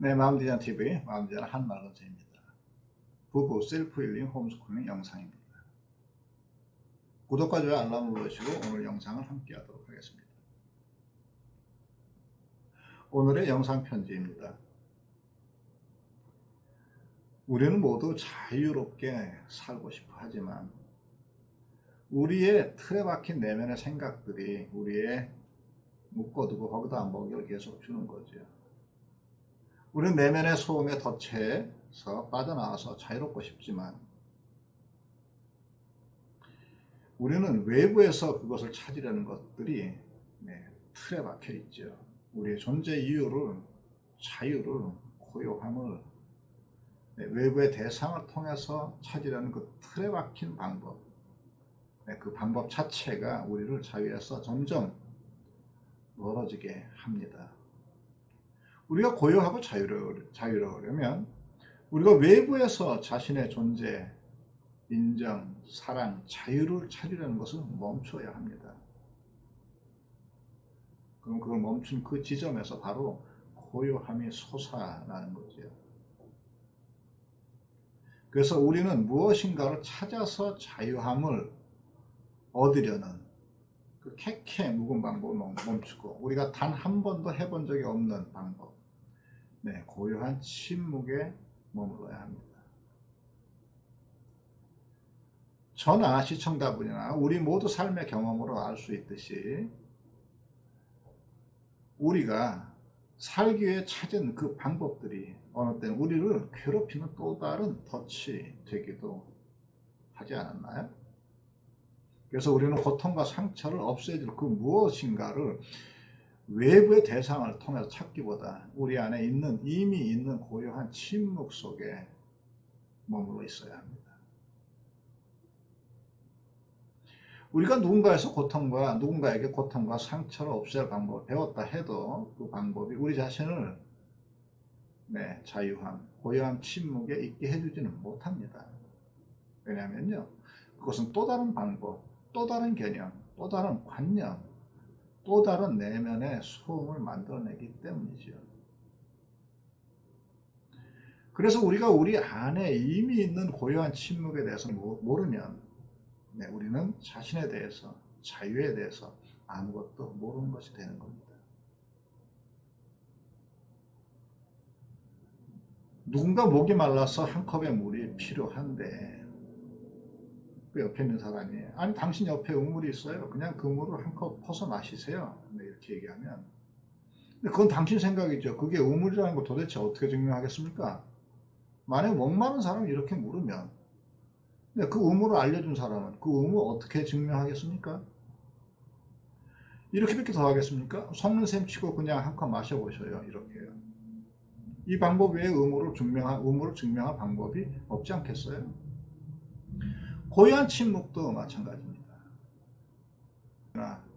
네, 마음디자인 TV, 마음디자인 한마은재입니다. 부부 셀프 힐링 홈스쿨링 영상입니다. 구독과 좋아요 알람을 누르시고 오늘 영상을 함께 하도록 하겠습니다. 오늘의 영상 편지입니다. 우리는 모두 자유롭게 살고 싶어 하지만 우리의 틀에 박힌 내면의 생각들이 우리의 묶어두고 거기다 먹이를 계속 주는 거죠. 우리는 내면의 소음에 덫에서 빠져나와서 자유롭고 싶지만 우리는 외부에서 그것을 찾으려는 것들이 네, 틀에 박혀 있죠. 우리의 존재 이유를 자유를 고요함을 네, 외부의 대상을 통해서 찾으려는 그 틀에 박힌 방법 네, 그 방법 자체가 우리를 자유에서 점점 멀어지게 합니다. 우리가 고요하고 자유로, 자유로우려면 우리가 외부에서 자신의 존재, 인정, 사랑, 자유를 찾으려는 것을 멈춰야 합니다. 그럼 그걸 멈춘 그 지점에서 바로 고요함이 솟아나는 거죠. 그래서 우리는 무엇인가를 찾아서 자유함을 얻으려는 그 캐캐 묵은 방법을 멈추고 우리가 단 한 번도 해본 적이 없는 방법 네, 고요한 침묵에 머물러야 합니다. 저나 시청자분이나 우리 모두 삶의 경험으로 알 수 있듯이 우리가 살기 위해 찾은 그 방법들이 어느 때는 우리를 괴롭히는 또 다른 덫이 되기도 하지 않았나요? 그래서 우리는 고통과 상처를 없애줄 그 무엇인가를 외부의 대상을 통해서 찾기보다 우리 안에 있는 이미 있는 고요한 침묵 속에 머물러 있어야 합니다. 우리가 누군가에서 고통과 누군가에게 고통과 상처를 없앨 방법을 배웠다 해도 그 방법이 우리 자신을 네, 자유함, 고요한 침묵에 있게 해주지는 못합니다. 왜냐하면요, 그것은 또 다른 방법, 또 다른 개념, 또 다른 관념, 또 다른 내면의 소음을 만들어내기 때문이죠. 그래서 우리가 우리 안에 이미 있는 고요한 침묵에 대해서 모르면 네, 우리는 자신에 대해서 자유에 대해서 아무것도 모르는 것이 되는 겁니다. 누군가 목이 말라서 한 컵의 물이 필요한데 그 옆에 있는 사람이 아니 당신 옆에 우물이 있어요. 그냥 그 물을 한컵 퍼서 마시세요. 네, 이렇게 얘기하면 근데 그건 당신 생각이죠. 그게 우물이라는 걸 도대체 어떻게 증명하겠습니까? 만약 목마른 사람이 이렇게 물으면 근데 그 우물을 알려준 사람은 그 우물 어떻게 증명하겠습니까? 이렇게밖에 더 하겠습니까? 속는 셈 치고 그냥 한 컵 마셔보셔요. 이렇게요. 이 방법 외에 우물을 증명한, 우물을 증명한 방법이 없지 않겠어요? 고요한 침묵도 마찬가지입니다.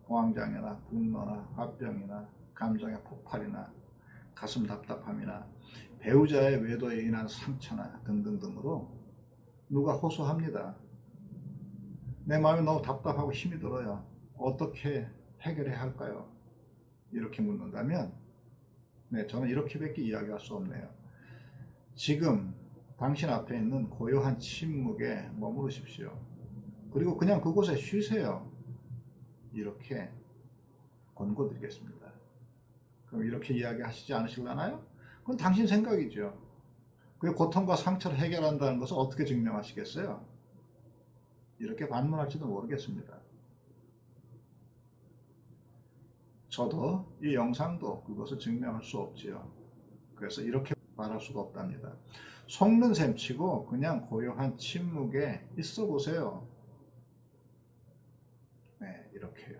공황장애나 분노나 화병이나 감정의 폭발이나 가슴 답답함이나 배우자의 외도에 인한 상처나 등등등으로 누가 호소합니다. 내 마음이 너무 답답하고 힘이 들어요. 어떻게 해결해야 할까요? 이렇게 묻는다면 네, 저는 이렇게밖에 이야기할 수 없네요. 지금 당신 앞에 있는 고요한 침묵에 머무르십시오. 그리고 그냥 그곳에 쉬세요. 이렇게 권고드리겠습니다. 그럼 이렇게 이야기하시지 않으실라나요? 그건 당신 생각이죠. 그 고통과 상처를 해결한다는 것을 어떻게 증명하시겠어요? 이렇게 반문할지도 모르겠습니다. 저도 이 영상도 그것을 증명할 수 없지요. 그래서 이렇게 말할 수가 없답니다. 속는 셈 치고 그냥 고요한 침묵에 있어 보세요. 네, 이렇게요.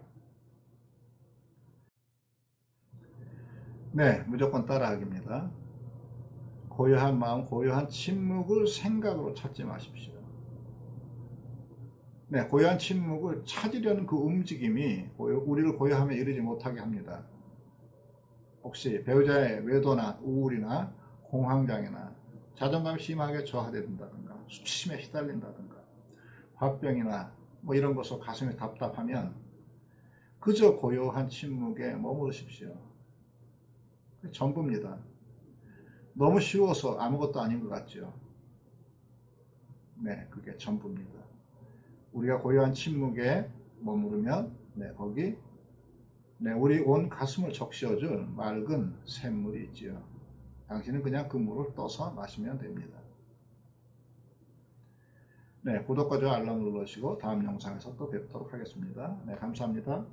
네, 무조건 따라하기입니다. 고요한 마음, 고요한 침묵을 생각으로 찾지 마십시오. 네, 고요한 침묵을 찾으려는 그 움직임이 우리를 고요함에 이르지 못하게 합니다. 혹시 배우자의 외도나 우울이나 공황장애나 자존감이 심하게 저하된다든가 수치심에 휘달린다든가 화병이나 뭐 이런 것으로 가슴이 답답하면 그저 고요한 침묵에 머무르십시오. 전부입니다. 너무 쉬워서 아무것도 아닌 것 같죠. 네, 그게 전부입니다. 우리가 고요한 침묵에 머무르면, 네, 거기, 네, 우리 온 가슴을 적셔줄 맑은 샘물이 있지요. 당신은 그냥 그 물을 떠서 마시면 됩니다. 네, 구독과 좋아요 알람 눌러주시고 다음 영상에서 또 뵙도록 하겠습니다. 네, 감사합니다.